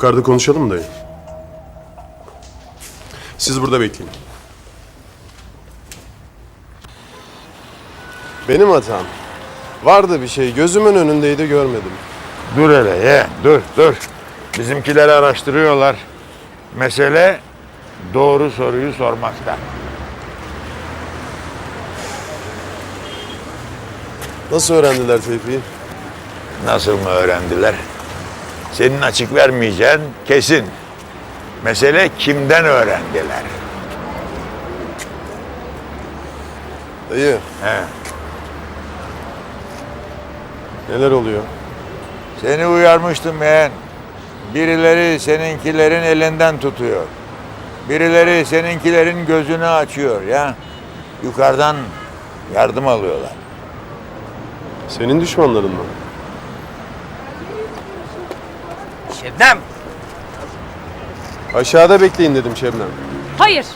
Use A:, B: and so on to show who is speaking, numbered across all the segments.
A: Yukarıda konuşalım dayı? Siz burada bekleyin. Benim hatam. Vardı bir şey. Gözümün önündeydi görmedim.
B: Dur hele ye, dur dur. Bizimkileri araştırıyorlar. Mesele doğru soruyu sormakta.
A: Nasıl öğrendiler Tevfik'i?
B: Nasıl mı öğrendiler? Senin açık vermeyeceğin kesin. Mesele kimden öğrendiler?
A: Dayı
B: He.
A: neler oluyor?
B: Seni uyarmıştım yeğen. Birileri seninkilerin elinden tutuyor. Birileri seninkilerin gözünü açıyor ya. Yukarıdan yardım alıyorlar.
A: Senin düşmanların mı?
C: Şebnem.
A: Aşağıda bekleyin dedim Şebnem.
D: Hayır.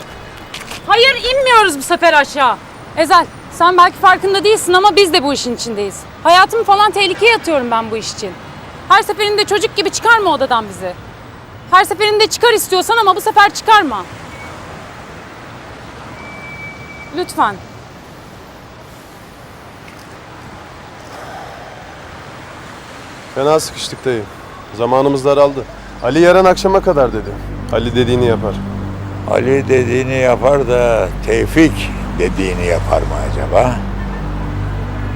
D: Hayır inmiyoruz bu sefer aşağı. Ezel sen belki farkında değilsin ama biz de bu işin içindeyiz. Hayatımı falan tehlikeye atıyorum ben bu iş için. Her seferinde çocuk gibi çıkarma odadan bizi. Her seferinde çıkar istiyorsan ama bu sefer çıkarma. Lütfen.
A: Fena sıkıştık dayı. Zamanımız daraldı. Ali yarın akşama kadar dedi. Ali dediğini yapar.
B: Ali dediğini yapar da Tevfik dediğini yapar mı acaba?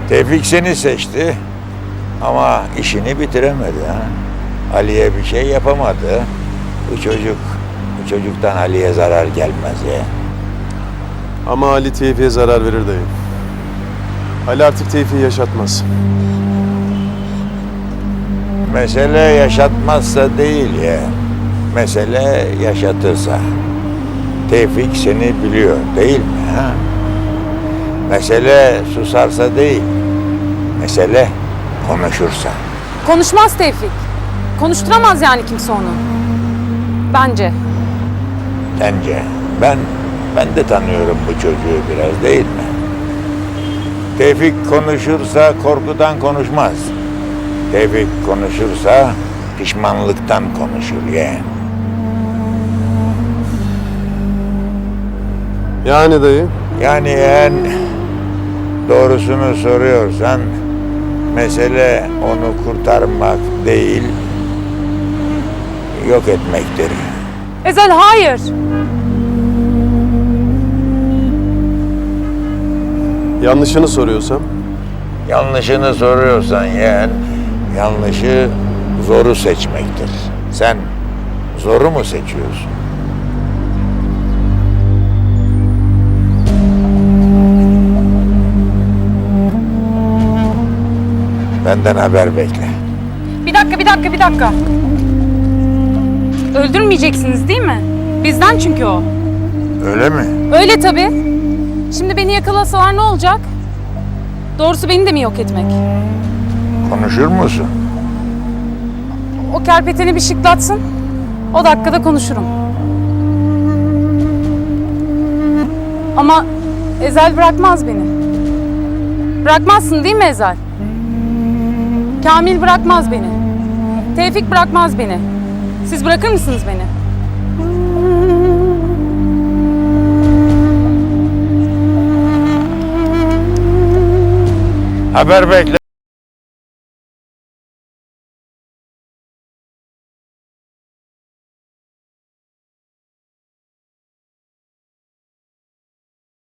B: Tevfik seni seçti ama işini bitiremedi ha. Ali'ye bir şey yapamadı. Bu çocuk, bu çocuktan Ali'ye zarar gelmez ya.
A: Ama Ali Tevfik'e zarar verir dayı. Ali artık Tevfik'i yaşatmaz.
B: Mesele yaşatmazsa değil ya. Mesele yaşatırsa. Tevfik seni biliyor değil mi? Ha? Mesele susarsa değil. Mesele konuşursa.
D: Konuşmaz Tevfik. Konuşturamaz yani kimse onu. Bence.
B: Bence ben ben de tanıyorum bu çocuğu biraz değil mi? Tevfik konuşursa korkudan konuşmaz. Tevfik konuşursa pişmanlıktan konuşur yeğen.
A: Yani dayı
B: Yani eğer doğrusunu soruyorsan mesele onu kurtarmak değil yok etmektir.
D: Ezel hayır.
A: yanlışını soruyorsam
B: Yanlışını soruyorsan yeğen, yanlışı zoru seçmektir. Sen zoru mu seçiyorsun? Benden haber bekle.
D: Bir dakika, bir dakika, bir dakika. Öldürmeyeceksiniz değil mi? Bizden çünkü o.
B: Öyle mi?
D: Öyle tabii. Şimdi beni yakalasalar ne olacak? Doğrusu beni de mi yok etmek?
B: Konuşur musun?
D: O kerpeteni bir şıklatsın. O dakikada konuşurum. Ama Ezel bırakmaz beni. Bırakmazsın değil mi Ezel? Kamil bırakmaz beni. Tevfik bırakmaz beni. Siz bırakır mısınız beni?
B: Haber bekle